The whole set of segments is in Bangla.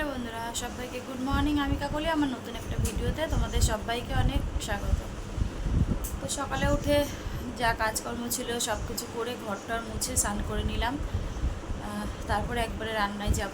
হ্যালো বন্ধুরা, সবাইকে গুড মর্নিং আমি কাকলি, আমার নতুন একটা ভিডিওতে তোমাদের সবাইকে অনেক স্বাগত। তো সকালে উঠে যা কাজকর্ম ছিল সব কিছু করে ঘরটার মুছে স্নান করে নিলাম। তারপরে একবারে রান্নায় যাব।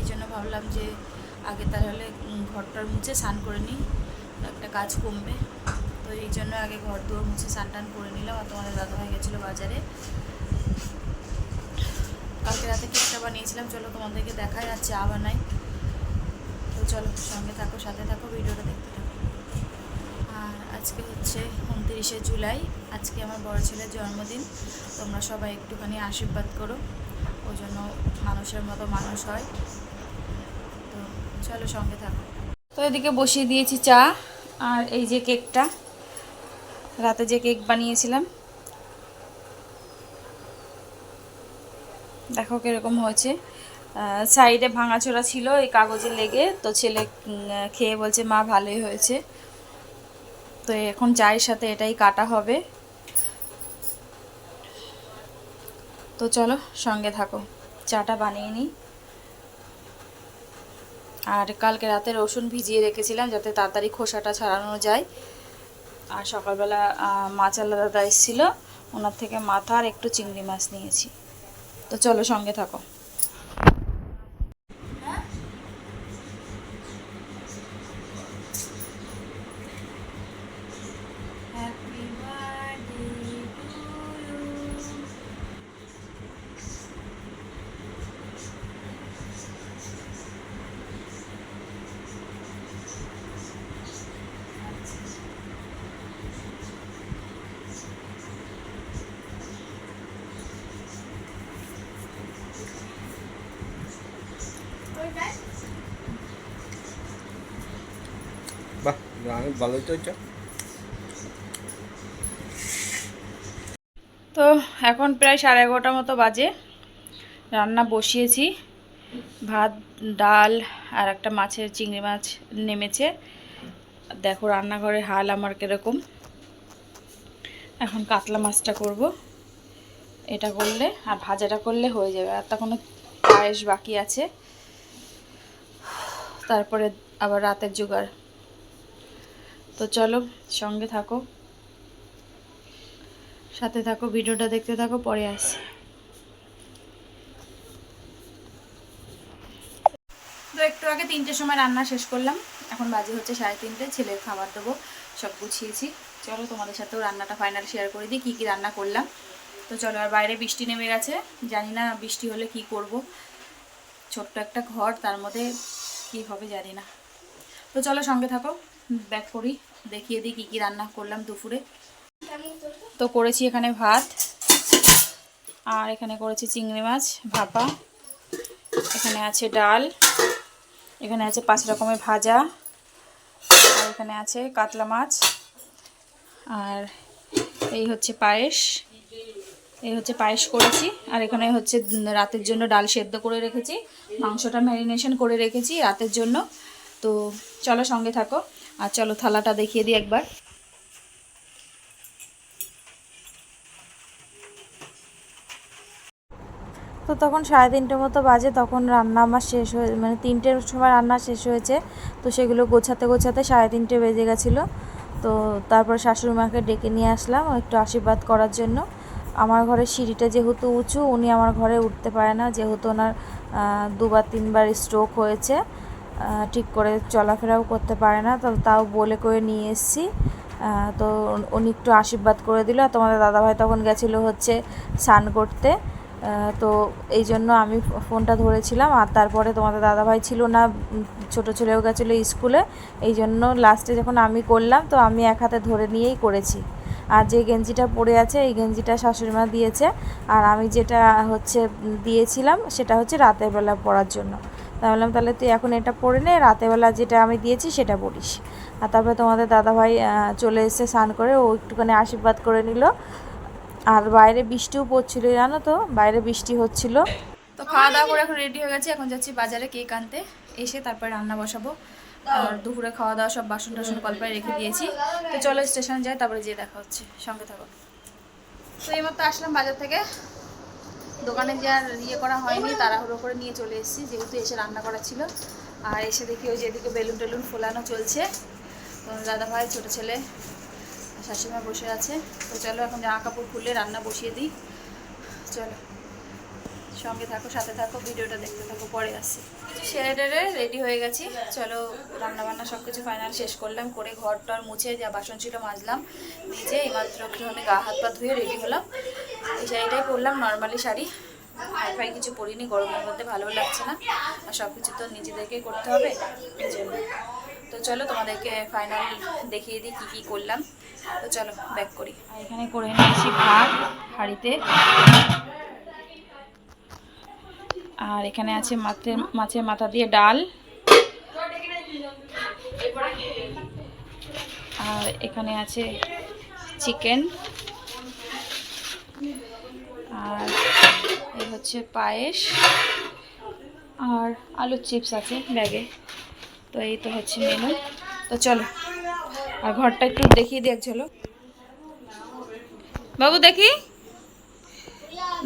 এই জন্য ভাবলাম যে আগে তাহলে ঘরটার মুছে স্নান করে নিই একটা কাজ কমবে। তো এই জন্য আগে ঘর দুয়ার মুছে স্নান টান করে নিলাম আর তোমাদের দাদাভাই গেছিল বাজারে। কালকে রাতে কেকটা বানিয়েছিলাম, চলো তোমাদেরকে দেখা যাচ্ছে চা বানাই। চলো, সঙ্গে থাকো, সাথে থাকো, ভিডিওটা দেখতে থাকো। আর আজকে হচ্ছে উনত্রিশে জুলাই, আজকে আমার বড় ছেলের জন্মদিন। তোমরা সবাই একটুখানি আশীর্বাদ করো, ওই জন্য মানুষের মতো মানুষ হয়। তো চলো, সঙ্গে থাকো। তো এদিকে বসিয়ে দিয়েছি চা আর এই যে কেকটা। রাতে যে কেক বানিয়েছিলাম। দেখো কীরকম হয়েছে। সাইডে ভাঙাচোরা ছিল, এই কাগজে লেগে। তো ছেলে খেয়ে বলছে, মা, ভালোই হয়েছে। তো এখন চায়ের সাথে এটাই কাটা হবে। তো চলো, সঙ্গে থাকো। চাটা বানিয়ে নিই। আর কালকে রাতে রসুন ভিজিয়ে রেখেছিলাম, যাতে তাড়াতাড়ি খোসাটা ছাড়ানো যায়। আর সকালবেলা মাছ আলাদা দাদা এসেছিল, ওনার থেকে মাথা আর একটু চিংড়ি মাছ নিয়েছি। তো চলো, সঙ্গে থাকো। অনেক ভালোই তো তো এখন প্রায় সাড়ে এগারোটার মতো বাজে। রান্না বসিয়েছি। ভাত, ডাল আর একটা মাছের চিংড়ি মাছ নেমেছে। দেখো রান্নাঘরে হাল আমার কীরকম। এখন কাতলা মাছটা করব। এটা করলে আর ভাজাটা করলে হয়ে যাবে। আর তখনও পায়েস বাকি আছে। তারপরে আবার রাতের জোগাড়। তো চলো, সঙ্গে থাকো। সাথে থাকো, ভিডিওটা দেখতে থাকো, পরে আসি তো একটু আগে তিনটের সময় রান্না শেষ করলাম। এখন বাজে হচ্ছে সাড়ে তিনটে, ছেলের খাবার দেবো, সব গুছিয়েছি। চলো, তোমাদের সাথেও রান্নাটা ফাইনাল শেয়ার করে দিই, কী কী রান্না করলাম। তো চলো, আর বাইরে বৃষ্টি নেমে গেছে। জানি না বৃষ্টি হলে কি করব। ছোট্ট একটা ঘর, তার মধ্যে কি হবে জানি না। তো চলো, সঙ্গে থাকো ব্যাক করি। দেখিয়ে দিই কী কী রান্না করলাম দুপুরে। তো করেছি এখানে ভাত আর এখানে করেছি চিংড়ি মাছ ভাপা এখানে আছে ডাল এখানে আছে পাঁচ রকমের ভাজা আর এখানে আছে কাতলা মাছ আর এই হচ্ছে পায়েস এই হচ্ছে পায়েস করেছি আর এখানে হচ্ছে রাতের জন্য ডাল সেদ্ধ করে রেখেছি মাংসটা ম্যারিনেশন করে রেখেছি রাতের জন্য তো চলো সঙ্গে থাকো। আর চলো থালাটা দেখিয়ে দিই একবার। তো তখন সাড়ে তিনটে মতো বাজে, তখন রান্না আমার শেষ হয়ে মানে তিনটের সময় রান্না শেষ হয়েছে। তো সেগুলো গোছাতে গোছাতে সাড়ে তিনটে বেজে গেছিল। তো তারপর শাশুড়ি মাকে ডেকে নিয়ে আসলাম একটু আশীর্বাদ করার জন্য। আমার ঘরের সিঁড়িটা যেহেতু উঁচু, উনি আমার ঘরে উঠতে পারে না। যেহেতু ওনার দুবার তিনবার স্ট্রোক হয়েছে। ঠিক করে চলাফেরাও করতে পারে না, তো তাও বলে করে নিয়ে এসেছি। তো উনি একটু আশীর্বাদ করে দিল। আর তোমাদের দাদাভাই তখন গেছিল হচ্ছে স্নান করতে। তো এই জন্য আমি ফোনটা ধরেছিলাম। আর তারপরে তোমাদের দাদাভাই ছিল না, ছোটো ছেলেও গেছিল স্কুলে। এই জন্য লাস্টে যখন আমি করলাম, তো আমি এক হাতে ধরে নিয়েই করেছি। আর যে গেঞ্জিটা পরে আছে, এই গেঞ্জিটা শাশুড়ি মা দিয়েছে। আর আমি যেটা হচ্ছে দিয়েছিলাম, সেটা হচ্ছে রাতের বেলা পরার জন্য। তাই বললাম তাহলে তুই এখন এটা পরে নে রাতের বেলা যেটা আমি দিয়েছি সেটা পরিস আর তারপরে তোমাদের দাদাভাই চলে এসে স্নান করে ও একটুখানি আশীর্বাদ করে নিল। আর বাইরে বৃষ্টিও পড়ছিল জানো তো? বাইরে বৃষ্টি হচ্ছিল। তো খাওয়া দাওয়া করে এখন রেডি হয়ে গেছে এখন যাচ্ছি বাজারে কেক আনতে। এসে তারপরে রান্না বসাবো। আর দুপুরে খাওয়া দাওয়া সব বাসন টাসন কল্পায় রেখে দিয়েছি। তো চলো স্টেশনে যাই তারপরে যেয়ে দেখা হচ্ছে। সঙ্গে থাকো। তো এই মতো আসলাম বাজার থেকে। দোকানে যে আর ইয়ে করা হয়নি, তাড়াহুড়ো করে নিয়ে চলে এসেছি, যেহেতু এসে রান্না করা ছিল। আর এসে দেখি ওই যে এদিকে বেলুন টেলুন ফোলানো চলছে। দাদা ভাই, ছোটো ছেলে, শাশুড়িমা বসে আছে। তো চলো এখন জামা কাপড় খুলে রান্না বসিয়ে দিই। চলো, সঙ্গে থাকো, সাথে থাকো, ভিডিওটা দেখতে থাকো, পরে আসি সেরে টেরে রেডি হয়ে গেছি। চলো রান্না বান্না সব কিছু ফাইনাল শেষ করলাম, করে ঘর টর মুছে যা বাসন ছিল মাজলাম নিজে এইমাত্র একটুখানি গা হাত পা ধুয়ে রেডি হলাম। এই শাড়িটাই পরলাম নর্মালি শাড়ি। ফাই কিছু পরিনি, গরমের মধ্যে ভালো লাগছে না। আর সব কিছু তো নিজেদেরকেই করতে হবে, এই জন্য। তো চলো তোমাদেরকে ফাইনাল দেখিয়ে দিই কী কী করলাম। তো চলো ব্যাক করি। আর এখানে করে নিয়েছি ভাত হাঁড়িতে। আর এখানে আছে মাছের মাছের মাথা দিয়ে ডাল। আর এখানে আছে চিকেন। আর এই হচ্ছে পায়েস আর আলুর চিপস আছে ব্যাগে। তো এই তো হচ্ছে মেনু তো চলো, আর ঘরটা একটু দেখিয়ে দিই এক বাবু দেখি।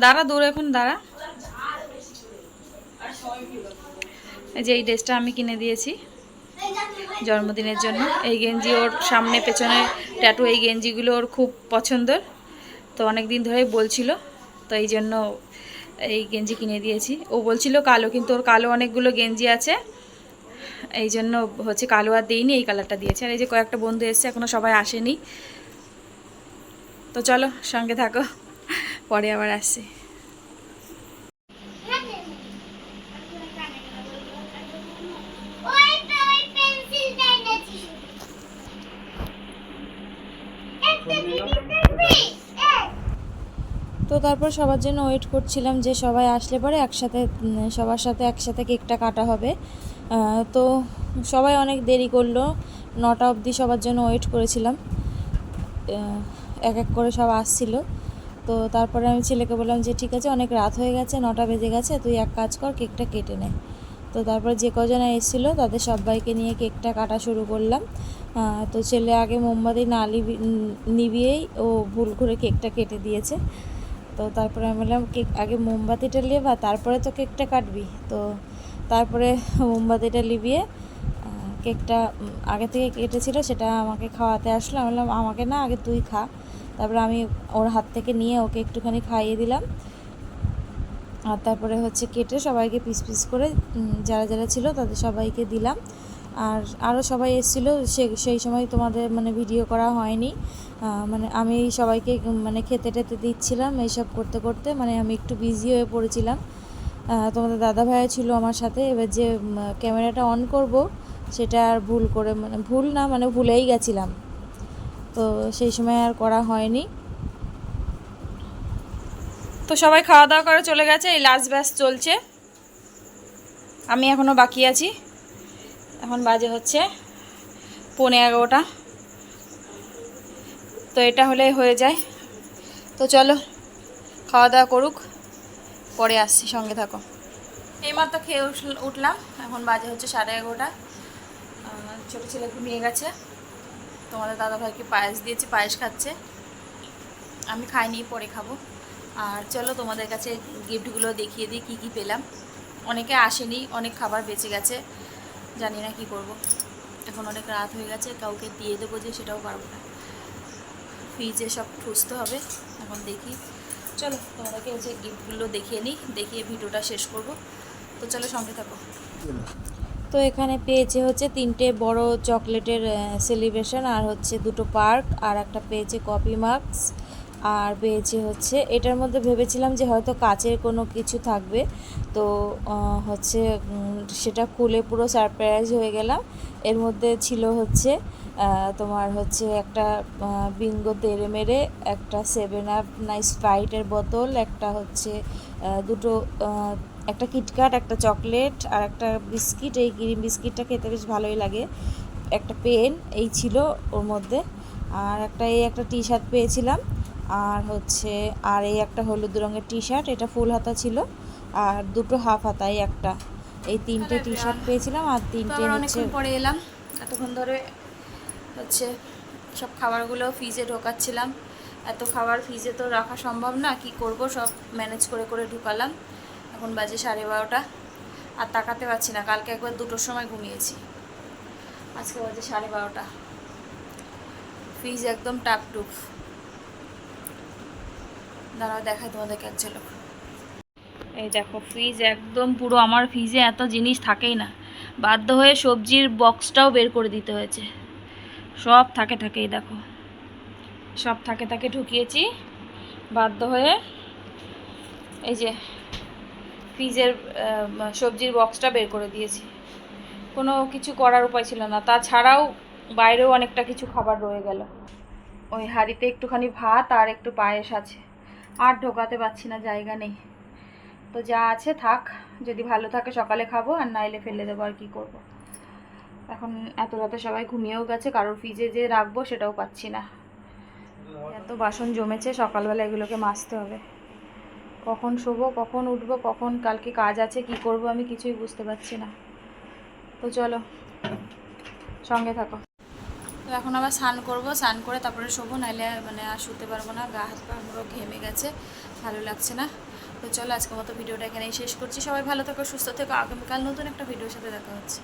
দাঁড়া দূরে এখন, দাঁড়া। যে এই ড্রেসটা আমি কিনে দিয়েছি জন্মদিনের জন্য। এই গেঞ্জি ওর সামনে, পেছনে ট্যাটু এই গেঞ্জিগুলো ওর খুব পছন্দের। তো অনেক দিন ধরেই বলছিল তো এই জন্য এই গেঞ্জি কিনে দিয়েছি। ও বলছিল কালো, কিন্তু ওর কালো অনেকগুলো গেঞ্জি আছে। এই জন্য হচ্ছে কালো আর দিইনি, এই কালারটা দিয়েছে। আর এই যে কয়েকটা বন্ধু এসছে এখনও সবাই আসেনি। তো চলো সঙ্গে থাকো, পরে আবার আসছি। তারপর সবার জন্য ওয়েট করছিলাম যে সবাই আসলে পরে একসাথে সবার সাথে একসাথে কেকটা কাটা হবে। তো সবাই অনেক দেরি করল। নটা অবধি সবার জন্য ওয়েট করেছিলাম। এক এক করে সব আসছিল। তো তারপরে আমি ছেলেকে বললাম যে, ঠিক আছে, অনেক রাত হয়ে গেছে, নটা বেজে গেছে, তুই এক কাজ কর, কেকটা কেটে নে। তো তারপর যে কজন এসেছিল, তাদের সবাইকে নিয়ে কেকটা কাটা শুরু করলাম। তো ছেলে আগে মোমবাতি না নিভিয়েই ও ভুল করে কেকটা কেটে দিয়েছে। তো তারপরে আমি বললাম, কেক, আগে মোমবাতিটা লিবা, তারপরে তো কেকটা কাটবি। তো তারপরে মোমবাতিটা লিবিয়ে কেকটা আগে থেকে কেটেছিল সেটা আমাকে খাওয়াতে আসলো। আমি বললাম, আমাকে না, আগে তুই খা। তারপরে আমি ওর হাত থেকে নিয়ে ওকে একটুখানি খাইয়ে দিলাম। আর তারপরে হচ্ছে কেটে সবাইকে পিস পিস করে যারা যারা ছিল তাদের সবাইকে দিলাম। আর আরও সবাই এসেছিল, সে, সেই সময় তোমাদের মানে ভিডিও করা হয়নি। মানে আমি সবাইকে মানে খেতে টেতে দিচ্ছিলাম এইসব করতে করতে মানে আমি একটু বিজি হয়ে পড়েছিলাম। তোমাদের দাদা ভাই ছিল আমার সাথে, এবার যে ক্যামেরাটা অন করব, সেটা আর ভুল করে মানে ভুল না মানে ভুলেই গেছিলাম। তো সেই সময় আর করা হয়নি। তো সবাই খাওয়া দাওয়া করে চলে গেছে, এই লাস্ট ব্যাস চলছে। আমি এখনও বাকি আছি। এখন বাজে হচ্ছে পৌনে এগারোটা। তো এটা হলে হয়ে যায়। তো চলো, খাওয়া দাওয়া করুক, পরে আসছি, সঙ্গে থাকো। এইমাত্র খেয়ে উঠল- উঠলাম, এখন বাজে হচ্ছে সাড়ে এগারোটা। ছোটো ছেলে ঘুমিয়ে গেছে। তোমাদের দাদাভাইকে পায়েস দিয়েছি, পায়েস খাচ্ছে। আমি খাইনি, পরে খাব। আর চলো তোমাদের কাছে গিফটগুলো দেখিয়ে দিই, কী কী পেলাম। অনেকে আসেনি, অনেক খাবার বেঁচে গেছে। জানি না কি করব। এখন অনেক রাত হয়ে গেছে, কাউকে দিয়ে দেবো যে সেটাও পারব না। ফ্রিজে সব ঠুসতে হবে, এখন দেখি। চলো তোমাদেরকে হচ্ছে গিফটগুলো দেখিয়ে নিই, দেখিয়ে ভিডিওটা শেষ করব। তো চলো সঙ্গে থাকো। তো এখানে পেয়েছে হচ্ছে তিনটে বড় চকলেটের সেলিব্রেশন আর হচ্ছে দুটো পার্ক, আর একটা পেয়েছে কপি মার্কস আর পেয়েছে হচ্ছে, এটার মধ্যে ভেবেছিলাম যে হয়তো কাচের কোনো কিছু থাকবে। তো হচ্ছে সেটা খুলে পুরো সারপ্রাইজ হয়ে গেলাম। এর মধ্যে ছিল হচ্ছে তোমার হচ্ছে একটা বিঙ্গো তেড়ে মেরে একটা সেভেন আপ নাই স্প্রাইটের বোতল, একটা হচ্ছে দুটো একটা কিটকাট একটা চকলেট আর একটা বিস্কিট এই ক্রিম বিস্কিটটা খেতে বেশ ভালোই লাগে। একটা পেন এই ছিল ওর মধ্যে। আর একটা, এই একটা টি শার্ট পেয়েছিলাম। আর হচ্ছে আর এই একটা হলুদ রঙের টি শার্ট এটা ফুল হাতা ছিল আর দুটো হাফ হাতা এই একটা। এই তিনটে টি শার্ট পেয়েছিলাম আর তিনটে অনেকক্ষণ পরে এলাম। এতক্ষণ ধরে হচ্ছে সব খাবারগুলো ফ্রিজে ঢোকাচ্ছিলাম। এত খাবার ফ্রিজে তো রাখা সম্ভব না কি করব? সব ম্যানেজ করে করে ঢুকালাম। এখন বাজে সাড়ে বারোটা। আর তাকাতে পারছি না কালকে একবার দুটোর সময় ঘুমিয়েছি। আজকে বাজে সাড়ে বারোটা। ফ্রিজ একদম টাপটুপ। দাঁড়াও, দেখাই তোমাদেরকে এক ঝলক। এই দেখো ফ্রিজ একদম পুরো আমার ফ্রিজে এত জিনিস থাকেই না। বাধ্য হয়ে সবজির বক্সটাও বের করে দিতে হয়েছে। সব থাকে থাকেই দেখো। সব থাকে থাকে ঢুকিয়েছি। বাধ্য হয়ে এই যে ফ্রিজের সবজির বক্সটা বের করে দিয়েছি। কোনো কিছু করার উপায় ছিল না। তাছাড়াও বাইরেও অনেকটা কিছু খাবার রয়ে গেল। ওই হাঁড়িতে একটুখানি ভাত আর একটু পায়েস আছে। আর ঢোকাতে পারছি না, জায়গা নেই। তো যা আছে থাক, যদি ভালো থাকে সকালে খাব, আর নাইলে ফেলে দেবো, আর কী করব। এখন এত রাতে সবাই ঘুমিয়েও গেছে, কারোর ফ্রিজে যে রাখব সেটাও পাচ্ছি না। এত বাসন জমেছে, সকালবেলা এগুলোকে মাজতে হবে। কখন শোবো, কখন উঠবো, কখন কালকে কাজ আছে, কি করব আমি কিছুই বুঝতে পারছি না। তো চলো, সঙ্গে থাকো। এখন আবার স্নান করব, স্নান করে তারপরে শোবো, নাহলে মানে আর শুতে পারব না, গা হাত পা পুরো ঘেমে গেছে, ভালো লাগছে না। তো চলো আজকের মতো ভিডিওটা এখানেই শেষ করছি। সবাই ভালো থেকো, সুস্থ থেকো, আগামীকাল নতুন একটা ভিডিওর সাথে দেখা হচ্ছে।